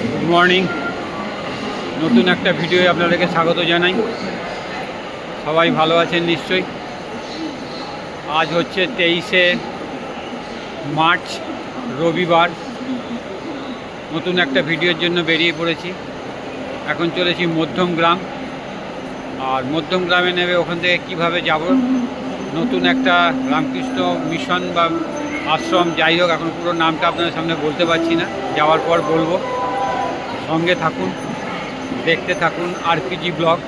Good morning নতুন একটা ভিডিওয়ে আপনাদেরকে স্বাগত জানাই। সবাই ভালো আছেন নিশ্চয়ই? আজ হচ্ছে তেইশে মার্চ, রবিবার। নতুন একটা ভিডিওর জন্য বেরিয়ে পড়েছি। এখন চলেছি মধ্যম গ্রাম। আর মধ্যম গ্রামে নেবে ওখান থেকে কীভাবে যাব? নতুন একটা রামকৃষ্ণ মিশন বা আশ্রম, যাই হোক, এখন পুরো নামটা আপনাদের সামনে বলতে পারছি না। যাওয়ার পর বলব। সঙ্গে থাকুন, দেখতে থাকুন আরপিজি ব্লগ।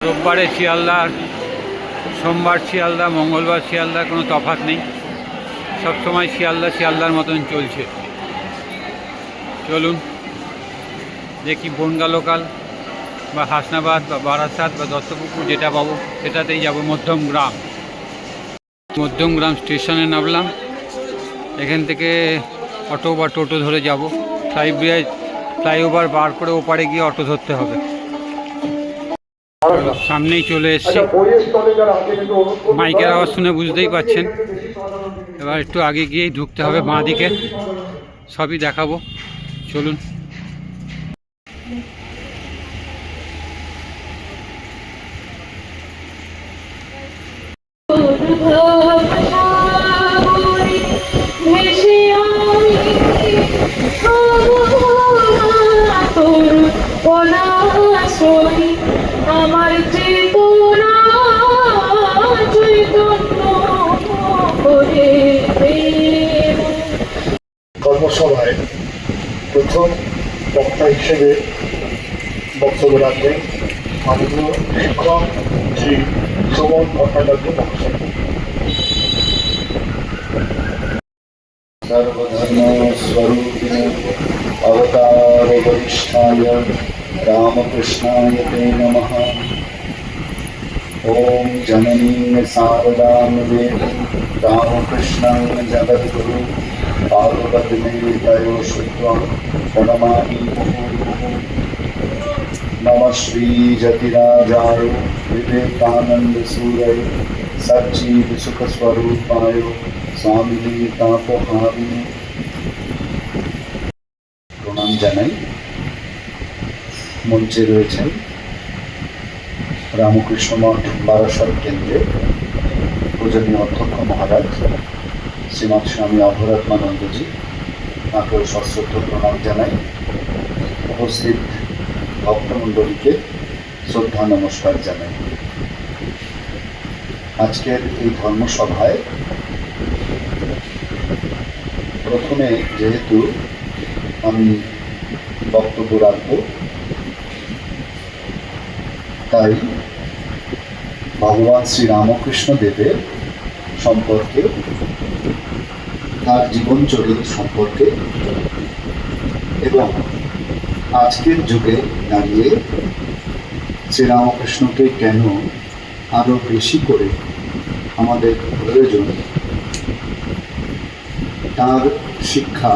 রোববারে শিয়ালদা, সোমবার শিয়ালদা, মঙ্গলবার শিয়ালদা, কোনো তফাৎ নেই। সবসময় শিয়ালদা, শিয়ালদার মতন চলছে। চলুন, দেখি বনগা লোকাল বা হাসনাবাদ বা বারাসাত বা দত্তপুকুর যেটা পাবো, সেটাতেই যাব, মধ্যম গ্রাম। মধ্যম গ্রাম স্টেশনে নামলাম। এখান থেকে অটো বা টোটো ধরে যাব। ফ্লাই ব্রিজ ফ্লাইওভার বার করে ওপারে গিয়ে অটো ধরতে হবে। সামনেই চলে এসছে। মাইকের আওয়াজ শুনে বুঝতেই পাচ্ছেন। এবার একটু আগে গিয়েই ঢুকতে হবে বাঁ দিকে সবই দেখাবো। চলুন। আমার প্রথম বক্তা হিসেবে বক্তব্য রাখবেন মাননীয় শিক্ষক শ্রী সুমন ভট্টাচার্য মহাশয়। অবতার রামকৃষ্ণায় ॐ जननीं शारदां देवीं रामकृष्णं जगद्गुरु पार्वतीमेतयो श्रुत्वा प्रणमामि मुहुर्मुहुः नमः श्रीजतिराजाय विवेकानन्दसूरय सच्चिदसुखस्वरूपाय স্বামী তাপহারিণী প্রণাম জানাই মঞ্চে রয়েছেন রামকৃষ্ণ মঠ বারাসত কেন্দ্রে পূজনীয় অধ্যক্ষ মহারাজ শ্রীমৎ স্বামী অভরাত্মানন্দজি তাকেও সশ্রদ্ধ প্রণাম জানাই। উপস্থিত ভক্তমণ্ডলীকে শ্রদ্ধা নমস্কার জানাই। আজকের এই ধর্মসভায় প্রথমে যেহেতু আমি বক্তব্য রাখব তাই ভগবান শ্রী রামকৃষ্ণ দেবের সম্পর্কে, তার জীবন চরিত সম্পর্কে এবং আজকের যুগে দাঁড়িয়ে শ্রীরামকৃষ্ণকে কেন আরও বেশি করে আমাদের প্রয়োজন, তার শিক্ষা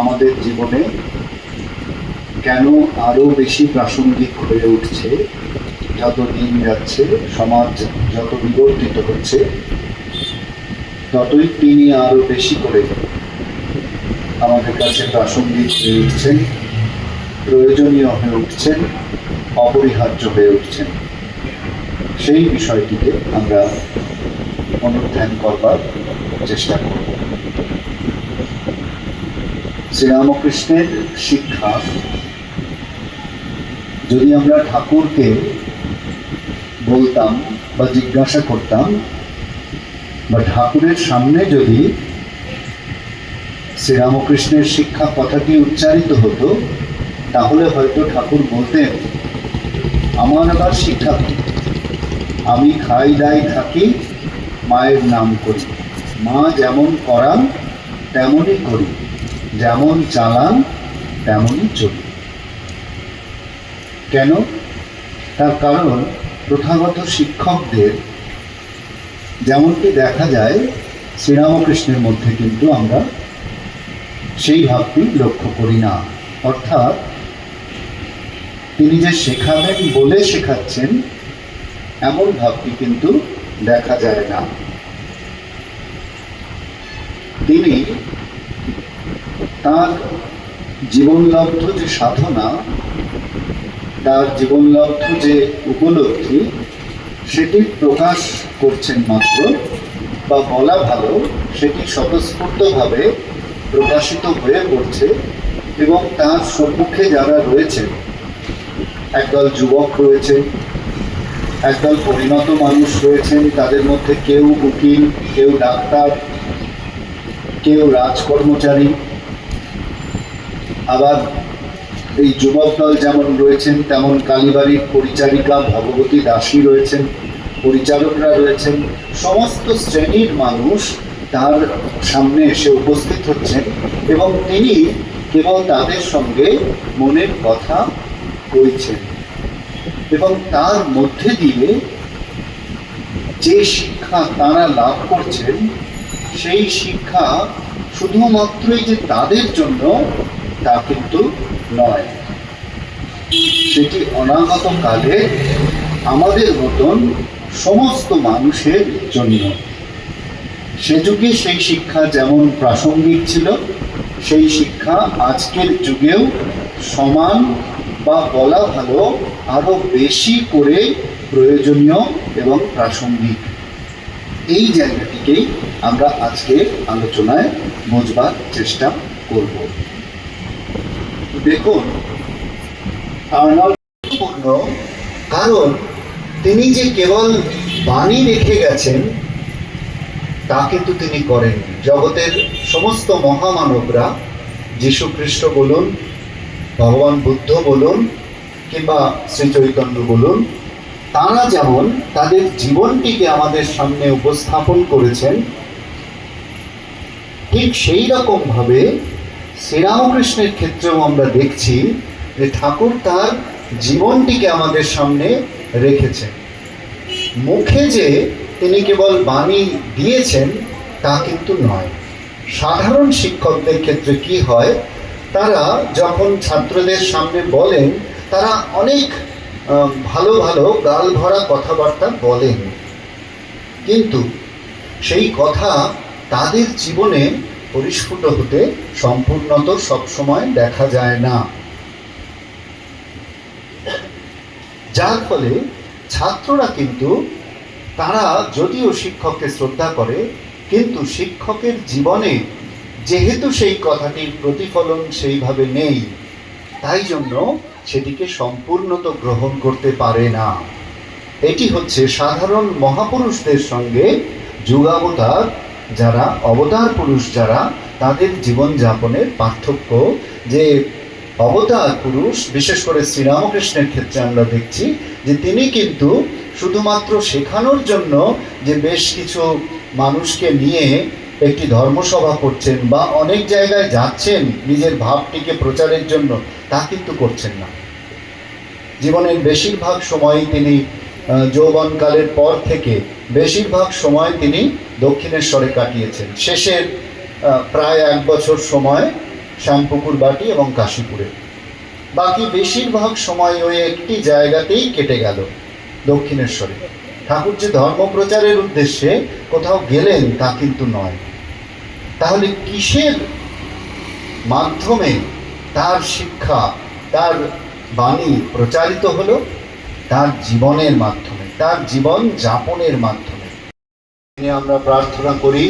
আমাদের জীবনে কেন আরও বেশি প্রাসঙ্গিক হয়ে উঠছে? যত দিন যাচ্ছে, সমাজ যত বিবর্তিত হচ্ছে, ততই তিনি আরও বেশি করে আমাদের কাছে প্রাসঙ্গিক হয়ে উঠছেন, প্রয়োজনীয় হয়ে উঠছেন, অপরিহার্য হয়ে উঠছেন। সেই বিষয়টিকে আমরা অনুধ্যান করবার চেষ্টা করব। শ্রীরামকৃষ্ণের শিক্ষা যদি আমরা ঠাকুরকে বলতাম বা জিজ্ঞাসা করতাম, বা ঠাকুরের সামনে যদি শ্রীরামকৃষ্ণের শিক্ষা কথাটি উচ্চারিত হতো, তাহলে হয়তো ঠাকুর বলতেন, আমার আবার শিক্ষা আমি খাই দাই থাকি, মায়ের নাম করি। মা যেমন করান, তেমনই করি। যেমন চালান, তেমনই চলি। কেন? তার কারণ প্রথাগত শিক্ষকদের যেমনটি দেখা যায়, শ্রীরামকৃষ্ণের মধ্যে কিন্তু আমরা সেই ভাবটি লক্ষ্য করি না। অর্থাৎ তিনি যে শেখাবেন বলে শেখাচ্ছেন, এমন ভাবটি কিন্তু দেখা যায় না। তিনি তার জীবনলব্ধ যে সাধনা তার জীবনলব্ধ যে উপলব্ধি, সেটি প্রকাশ করছেন মাত্র বা বলা ভালো, সেটি স্বতঃস্ফূর্তভাবে প্রকাশিত হয়ে পড়ছে এবং তার সম্মুখে যারা রয়েছেন, একদল যুবক রয়েছে একদল পরিণত মানুষ রয়েছেন, তাদের মধ্যে কেউ উকিল, কেউ ডাক্তার, কেউ রাজকর্মচারী, আবার এই যুবক দল যেমন রয়েছেন, তেমন কালীবাড়ির পরিচারিকা ভগবতী দাসী রয়েছেন পরিচালকরা রয়েছেন, সমস্ত শ্রেণির মানুষ তার সামনে এসে উপস্থিত হচ্ছেন এবং তিনি কেবল তাদের সঙ্গে মনের কথা বলছেন এবং তার মধ্যে দিয়ে যে শিক্ষা তারা লাভ করছেন, সেই শিক্ষা শুধুমাত্রই যে তাদের জন্য তা কিন্তু নয়। সেটি অনাগত কালে আমাদের মতন সমস্ত মানুষের জন্য। সে যুগে সেই শিক্ষা যেমন প্রাসঙ্গিক ছিল, সেই শিক্ষা আজকের যুগেও সমান বা বলা ভালো আরও বেশি করে প্রয়োজনীয় এবং প্রাসঙ্গিক। এই জায়গাটিকেই আমরা আজকে আলোচনায় বোঝবার চেষ্টা করব। দেখুন কারণ তিনি যে কেবল বাণী রেখে গেছেন তা কিন্তু তিনি করেন। জগতের সমস্ত মহামানবরা, যীশু খ্রিস্ট বলুন, ভগবান বুদ্ধ বলুন, কিংবা শ্রী চৈতন্য বলুন, তারা যেমন তাদের জীবনটিকে আমাদের সামনে উপস্থাপন করেছেন, ঠিক সেই রকম ভাবে শ্রীরামকৃষ্ণের ক্ষেত্রেও আমরা দেখছি যে ঠাকুর তার জীবনটিকে আমাদের সামনে রেখেছেন। মুখে যে তিনি কেবল বাণী দিয়েছেন, তা কিন্তু নয়। সাধারণ শিক্ষকদের ক্ষেত্রে কি হয়, তারা যখন ছাত্রদের সামনে বলেন, তারা অনেক ভালো ভালো গাল ভরা কথাবার্তা বলেন। কিন্তু সেই কথা তাদের জীবনে পরিস্ফুট হতে সম্পূর্ণত সবসময় দেখা যায় না। যার ফলে ছাত্ররা কিন্তু, তারা যদিও শিক্ষককে শ্রদ্ধা করে, কিন্তু শিক্ষকের জীবনে যেহেতু সেই কথাটির প্রতিফলন সেইভাবে নেই, তাই জন্য সেটিকে সম্পূর্ণত গ্রহণ করতে পারে না। এটি হচ্ছে সাধারণ মহাপুরুষদের সঙ্গে যুগাবতার যারা অবতার পুরুষ যারা, তাদের জীবনযাপনের পার্থক্য যে অবতার পুরুষ, বিশেষ করে শ্রীরামকৃষ্ণের ক্ষেত্রে আমরা দেখছি যে তিনি কিন্তু শুধুমাত্র শেখানোর জন্য যে বেশ কিছু মানুষকে নিয়ে একটি ধর্মসভা করছেন বা অনেক জায়গায় যাচ্ছেন নিজের ভাবটিকে প্রচারের জন্য, তা কিন্তু করছেন না। জীবনের বেশিরভাগ সময়ই তিনি যৌবনকালের পর থেকে বেশিরভাগ সময় তিনি দক্ষিণেশ্বরে কাটিয়েছেন। শেষের প্রায় এক বছর সময় শ্যামপুকুর বাটি এবং কাশীপুরে। বাকি বেশিরভাগ সময় ওই একটি জায়গাতেই কেটে গেল দক্ষিণেশ্বরে। ঠাকুর যে ধর্মপ্রচারের উদ্দেশ্যে কোথাও গেলেন তা কিন্তু নয়। তাহলে কিসের মাধ্যমে তার শিক্ষা, তার বাণী প্রচারিত হলো? তার জীবনের মাধ্যমে, তার জীবন যাপনের মাধ্যমে। আমরা প্রার্থনা করি,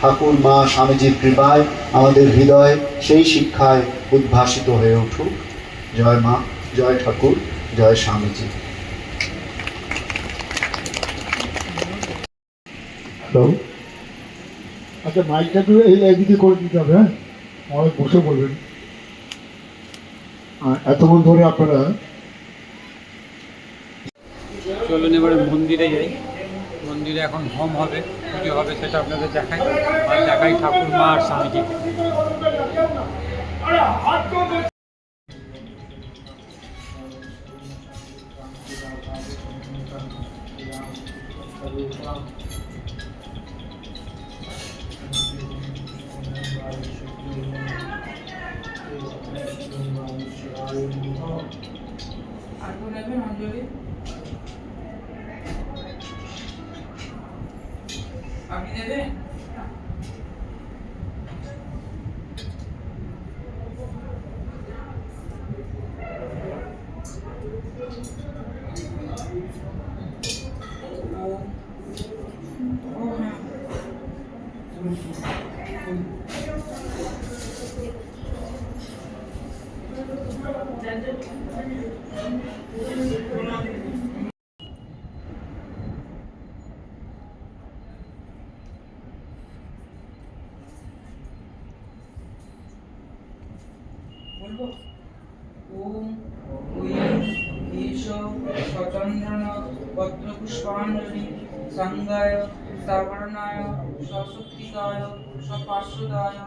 ঠাকুর, মা, স্বামীজির কৃপায় আমাদের হৃদয় সেই শিক্ষায় উদ্ভাসিত হয়ে উঠুক। জয় মা, জয় ঠাকুর, জয় স্বামীজি। হ্যালো আচ্ছা মাইকটা একটু এই একদিকে করে দিতে হবে হ্যাঁ? আমাদের বসে বলবেন। এতক্ষণ ধরে আপনারা চলুন এবারে মন্দিরে যাই। মন্দিরে এখন হোম হবে, পুজো হবে সেটা আপনাদের দেখাই। আর দেখাই ঠাকুর মা আর স্বামীজি। সশক্তিকায় সপার্শ্বদায়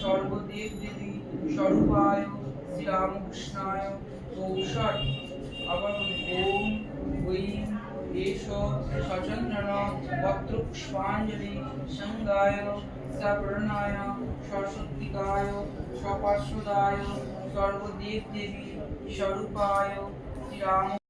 সর্বদেব দেবী স্বরূপায় শ্রীরামকৃষ্ণায় কৌশল আবার ওম ঐং ঈশ সচন্দ্রন পত্রপুষ্পাঞ্জলি সঙ্গায় সাবর্ণায় সশক্তিকায় সপার্শ্বদায় সর্বদেব দেবী স্বরূপায়, শ্রীরাম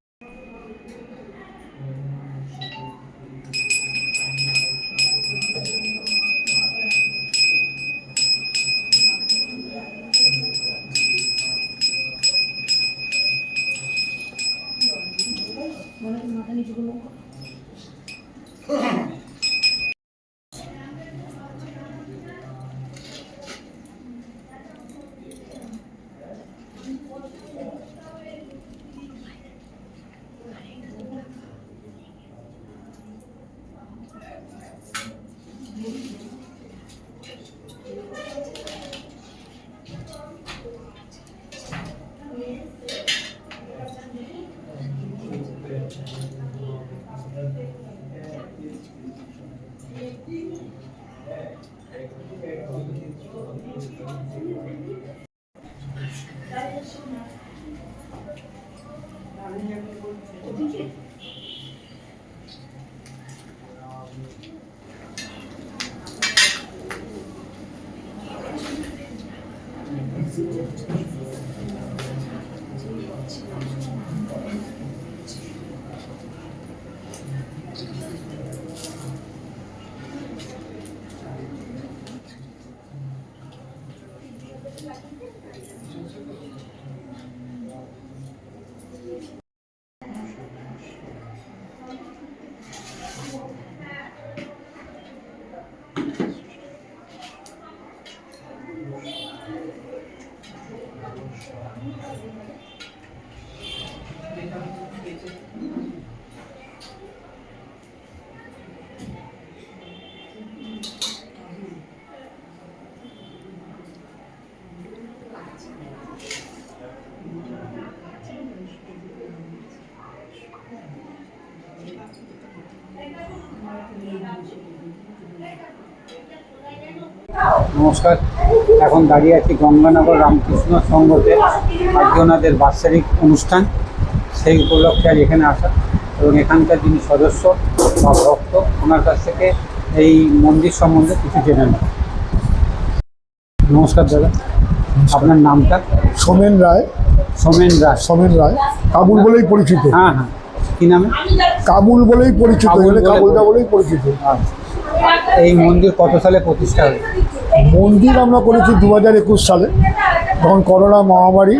নমস্কার। এখন দাঁড়িয়ে আছি গঙ্গানগর রামকৃষ্ণ সংঘতে আজকে ওনাদের বাৎসরিক অনুষ্ঠান। সেই উপলক্ষে আজ এখানে আসা এবং এখানকার যিনি সদস্য বা ভক্ত ওনার কাছ থেকে এই মন্দির সম্বন্ধে কিছু জেনে নেব। নমস্কার দাদা। আপনার নামটা? সোমেন রায়। সোমেন রায়। সোমেন রায়। কাবুল বলেই পরিচিত। হ্যাঁ হ্যাঁ। কী নামে? কাবুল বলেই পরিচিত। কাবুল এখানে বলে কাবুলদা বলেই পরিচিত। আচ্ছা। এই মন্দির কত সালে প্রতিষ্ঠা হয়েছে? মন্দির আমরা করেছি দু হাজার একুশ সালে। যখন করোনা মহামারী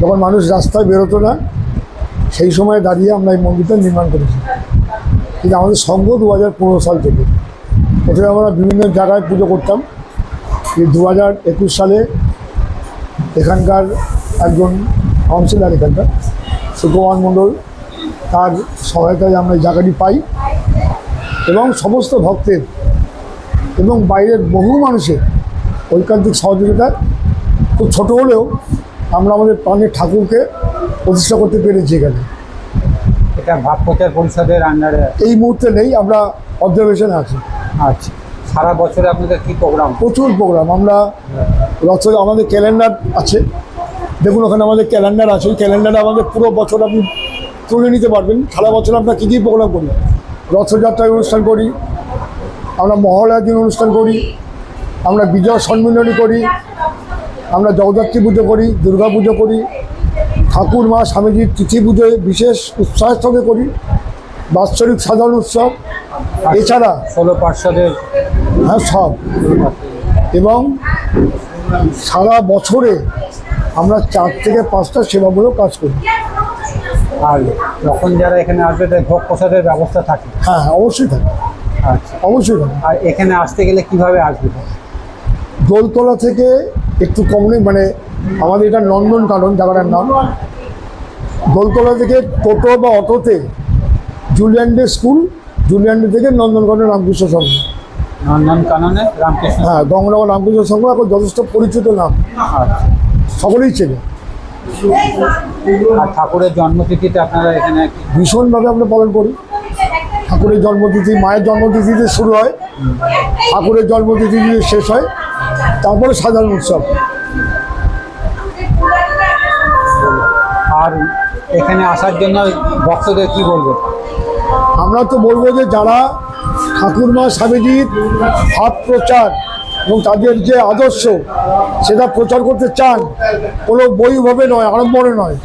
যখন মানুষ রাস্তায় বেরোতো না সেই সময় দাঁড়িয়ে আমরা এই মন্দিরটা নির্মাণ করেছি। কিন্তু আমাদের সংঘ দু হাজার পনেরো সাল থেকে। প্রথমে আমরা বিভিন্ন জায়গায় পুজো করতাম। দু হাজার একুশ সালে এখানকার একজন কাউন্সিলর এখানকার, সুকুমার মণ্ডল, তার সহায়তায় আমরা জায়গাটি পাই। এবং সমস্ত ভক্তের এবং বাইরের বহু মানুষের ঐকান্তিক সহযোগিতায়, খুব ছোটো হলেও আমরা আমাদের প্রাণের ঠাকুরকে প্রতিষ্ঠা করতে পেরেছি এখানে। এটা ভাব প্রচার পরিষদের আন্ডারে এই মুহূর্তে নেই আমরা অবজারভেশনে আছি। আচ্ছা। সারা বছরে আপনাদের কী প্রোগ্রাম প্রচুর প্রোগ্রাম আমরা রথ আমাদের ক্যালেন্ডার আছে। দেখুন ওখানে আমাদের ক্যালেন্ডার আছে। ওই ক্যালেন্ডারে আমাদের পুরো বছর আপনি তুলে নিতে পারবেন। সারা বছর আমরা কী কী প্রোগ্রাম করি? রথযাত্রায় অনুষ্ঠান করি আমরা মহালয়ার দিন অনুষ্ঠান করি আমরা বিজয় সম্মিলনী করি আমরা জগদ্ধাত্রী পুজো করি দুর্গা পুজো করি ঠাকুর মা স্বামীজির তিথি পুজোয় বিশেষ উৎসাহের সঙ্গে করি বাৎসরিক সাধারণ উৎসব এছাড়া ষোলো পার্ষদের হ্যাঁ সব। এবং সারা বছরে আমরা চার থেকে পাঁচটা সেবামূলক কাজ করি। আর যখন যারা এখানে আসবে তাদের ভোগ প্রসাদের ব্যবস্থা থাকে? হ্যাঁ হ্যাঁ অবশ্যই থাকে। আচ্ছা। অবশ্যই থাকে। আর এখানে আসতে গেলে কীভাবে আসবে? দোলতলা থেকে একটু কমনে মানে আমাদের এটা নন্দন কানন জায়গাটার নাম। দোলতলা থেকে টোটো বা অটোতে জুলিয়ান্ডে স্কুল জুলিয়ান্ডে থেকে নন্দনকানন রামকৃষ্ণ সংঘ। নন্দন কাননে রামকৃষ্ণ হ্যাঁ গঙ্গানগর রামকৃষ্ণ সংঘ এখন যথেষ্ট পরিচিত নাম। আচ্ছা। সকলেই চেনে। আর ঠাকুরের জন্মতিথিতে আপনারা এখানে ভীষণভাবে আমরা পালন করি। ঠাকুরের জন্মতিথি মায়ের জন্মতিথিতে শুরু হয়। ঠাকুরের জন্মতিথি দিয়ে শেষ হয়। তারপরে সাধারণ উৎসব। আর এখানে আসার জন্য ভক্তদের কি বলব? আমরা তো বলব যে যারা ঠাকুরমা স্বামীজির ভাব প্রচার এবং তাদের যে আদর্শ, সেটা প্রচার করতে চান, কোনো বইভাবে নয়, আড়ম্বরে নয়।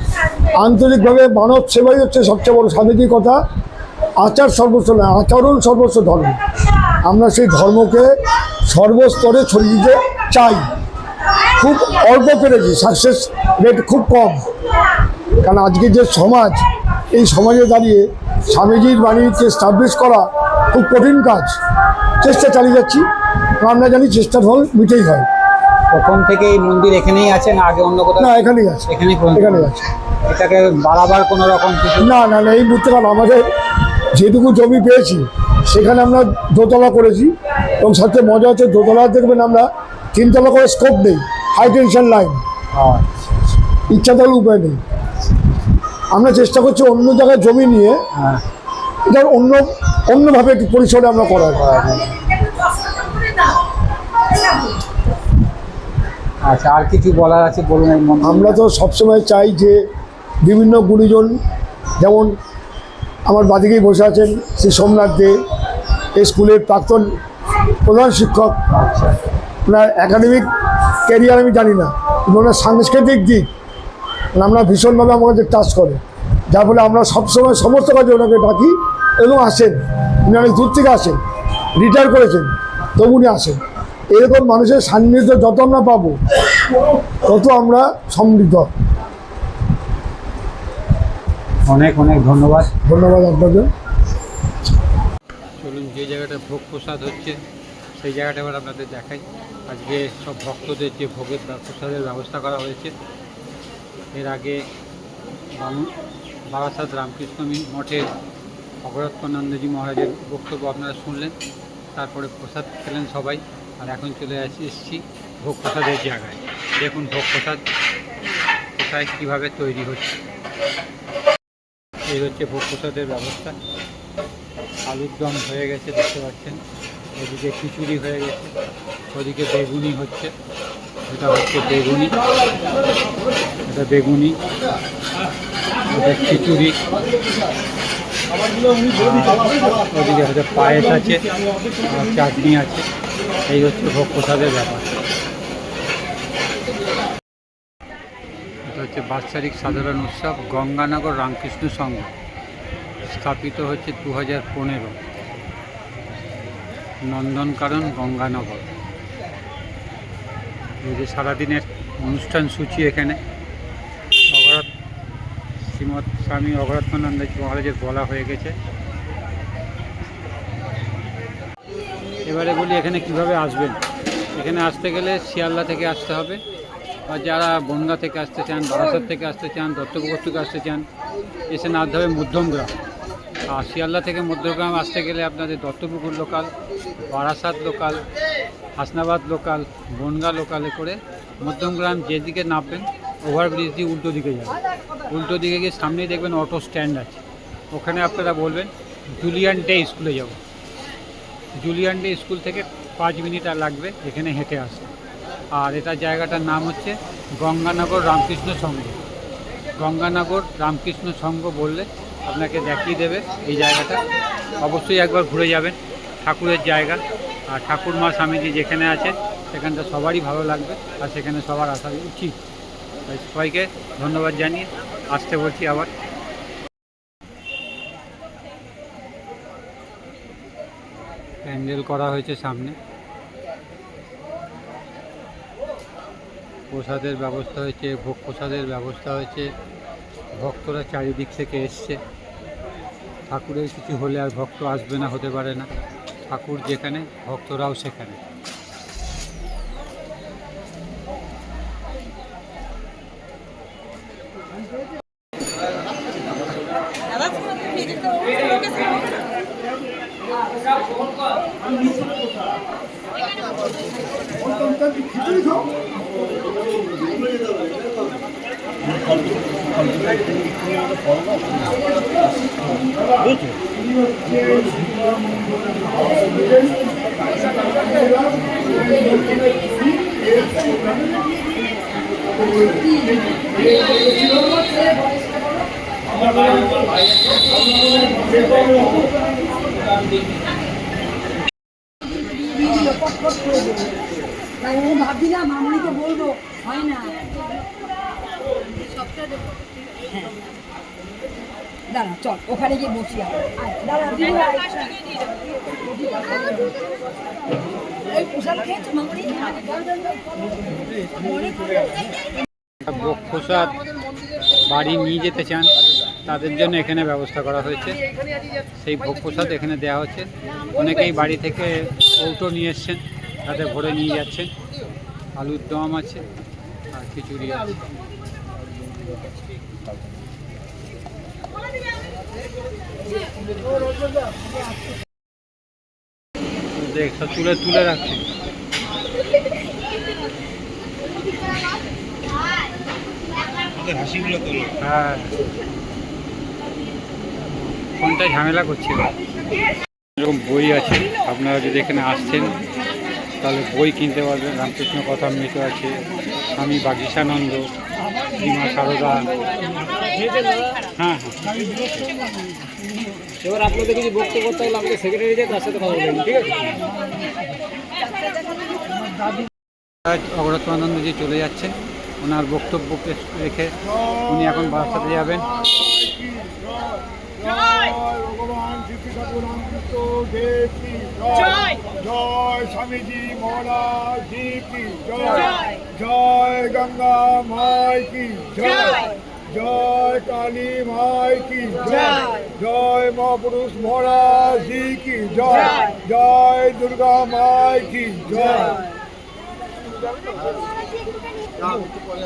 আন্তরিকভাবে মানব সেবাই হচ্ছে সবচেয়ে বড় স্বামীজির কথা। আচার সর্বস্ব নয়, আচরণ সর্বস্ব ধর্ম। আমরা সেই ধর্মকে সর্বস্তরে ছড়িয়ে দিতে চাই। খুব অল্প পেরেছি সাকসেস রেট খুব কম। কারণ আজকে যে সমাজ এই সমাজে দাঁড়িয়ে স্বামীজির বাণীকে স্টাবলিশ করা খুব কঠিন কাজ। চেষ্টা চালিয়ে যাচ্ছি। আমরা জানি চেষ্টার ফল মিটেই হয়। প্রথম থেকে এই মন্দির এখানেই আছে না আগে অন্য কোথাও? না এখানেই আছে। এখানেই এখানেই আছে। এটাকে বাড়াবার কোনো রকম কিছু? না না না এই মুহূর্তে কারণ আমাদের যেটুকু জমি পেয়েছি সেখানে আমরা দোতলা করেছি এবং সবচেয়ে মজা হচ্ছে দোতলা দেখবেন আমরা তিনতলা করে স্কোপ নেই। হাই টেনশন লাইন ইচ্ছা থাকলে উপায় নেই। আমরা চেষ্টা করছি অন্য জায়গায় জমি নিয়ে হ্যাঁ। এটা অন্য অন্যভাবে একটু পরিসরে আমরা করার। আচ্ছা আর কিছু বলার আছে বলুন আমরা তো সবসময় চাই যে বিভিন্ন গুণীজন যেমন আমার বাদিকেই বসে আছেন শ্রী সোমনাথ দে এই স্কুলের প্রাক্তন প্রধান শিক্ষক। আচ্ছা। ওনার একাডেমিক ক্যারিয়ার আমি জানি না ওনার সাংস্কৃতিক দিক আমরা ভীষণভাবে আমাদের টাচ করে। যার ফলে আমরা সবসময় সমস্ত কাজে ওনাকে ডাকি এবং আসেন। উনি অনেক দূর থেকে আসেন রিটায়ার করেছেন তবু উনি আসেন। এরকম মানুষের সান্নিধ্য যত আমরা পাবো তত আমরা সমৃদ্ধ। অনেক অনেক ধন্যবাদ। ধন্যবাদ আপনাদের চলুন যে জায়গাটা ভোগ প্রসাদ হচ্ছে সেই জায়গাটা এবার আপনাদের দেখাই। আজকে সব ভক্তদের যে ভোগের প্রসাদের ব্যবস্থা করা হয়েছে এর আগে বারাসাত রামকৃষ্ণ মঠের অগরত্মানন্দজি মহারাজের বক্তব্য আপনারা শুনলেন। তারপরে প্রসাদ খেলেন সবাই। আর এখন চলে আসি এসেছি ভোগ প্রসাদের জায়গায়। দেখুন ভোগ প্রসাদ কোথায়, কীভাবে তৈরি হচ্ছে। এই হচ্ছে ভোগ প্রসাদের ব্যবস্থা। আলুর দম হয়ে গেছে, দেখতে পাচ্ছেন। এদিকে খিচুড়ি হয়ে গেছে, ওদিকে বেগুনি হচ্ছে। এটা হচ্ছে বেগুনি। এটা বেগুনি, এটা খিচুড়ি। ওদিকে হচ্ছে পায়েস আছে চাটনি আছে। এই হচ্ছে ভোগ প্রসাদের ব্যাপার। এটা হচ্ছে বাৎসরিক সাধারণ উৎসব, গঙ্গানগর রামকৃষ্ণ সংঘ। স্থাপিত হচ্ছে দু হাজার পনেরো। নন্দনকানন, গঙ্গানগর। এই যে সারাদিনের অনুষ্ঠান সূচি এখানে। অগরত শ্রীমৎ স্বামী অগরত্মানন্দ মহারাজের বলা হয়ে গেছে। এবারে বলি এখানে কীভাবে আসবেন? এখানে আসতে গেলে শিয়ালদা থেকে আসতে হবে। আর যারা বনগা থেকে আসতে চান, বারাসাত থেকে আসতে চান, দত্তপুকুর থেকে আসতে চান, এসে নামতে হবে মধ্যমগ্রাম। আর শিয়ালদা থেকে মধ্যগ্রাম আসতে গেলে আপনাদের Duttapukur local Barasat local Hasnabad local Bangaon লোকালে করে মধ্যমগ্রাম যেদিকে নামবেন ওভারব্রিজ দিয়ে উল্টো দিকে যাবেন। উল্টো দিকে গিয়ে সামনেই দেখবেন অটো স্ট্যান্ড আছে। ওখানে আপনারা বলবেন জুলিয়ান ডে স্কুলে যাব। জুলিয়ান ডে স্কুল থেকে পাঁচ মিনিট আর লাগবে এখানে হেঁটে আসতে। আর এটা জায়গাটার নাম হচ্ছে গঙ্গানগর রামকৃষ্ণ সংঘ। গঙ্গানগর রামকৃষ্ণ সংঘ বললে আপনাকে দেখিয়ে দেবে এই জায়গাটা। অবশ্যই একবার ঘুরে যাবেন, ঠাকুরের জায়গা। আর ঠাকুর মা স্বামীজি যেখানে আছে সেখানটা সবারই ভালো লাগবে আর সেখানে সবার আসা উচিত। তাই সবাইকে ধন্যবাদ জানিয়ে আসতে বলছি আবার। প্যান্ডেল করা হয়েছে সামনে। প্রসাদের ব্যবস্থা হয়েছে, ভোগ প্রসাদের ব্যবস্থা হয়েছে। ভক্তরা চারিদিক থেকে এসছে। ঠাকুরের কিছু হলে আর ভক্ত আসবে না, হতে পারে না। ঠাকুর যেখানে ভক্তরাও সেখানে। ভাবছিলাম মামনিকে বলব হয় না। দাঁড়া চল ওখানে গিয়ে বসি দাঁড়া প্রসাদ বাড়ি নিয়ে যেতে চান, তাদের জন্য এখানে ব্যবস্থা করা হয়েছে। সেই ভোগ প্রসাদ এখানে দেওয়া হচ্ছে। অনেকেই বাড়ি থেকে কৌটো নিয়ে এসছেন তাতে ভরে নিয়ে যাচ্ছেন। আলুর দম আছে আর খিচুড়ি আছে। দেখ তুলে তুলে রাখছি। হ্যাঁ। কোনটা ঝামেলা করছে এরকম বই আছে আপনারা যদি এখানে আসছেন তাহলে বই কিনতে পারবেন। রামকৃষ্ণ কথামৃত আছে স্বামী বাগিসানন্দ শ্রীমা সারদা। হ্যাঁ হ্যাঁ। এবার আপনাদের কিছু বক্তব্য করতে হলে আমাদের সেক্রেটারি তার সাথে কথা বলবেন ঠিক আছে? আজ অগ্রতানন্দজি চলে যাচ্ছেন ওনার বক্তব্যকে রেখে উনি এখন বাসাতে যাবেন। জয়! ভগবান শ্রী ঠাকুর রামকৃষ্ণ জয়! জয়! স্বামীজি মহারাজ জি কি জয়! জয় গঙ্গা মাই কি জয়! জয়! কালী মাই কি জয়! জয়! মহাপুরুষ মহারাজ জি কি জয়! জয়! দুর্গা মাই কি জয়! একটুখানি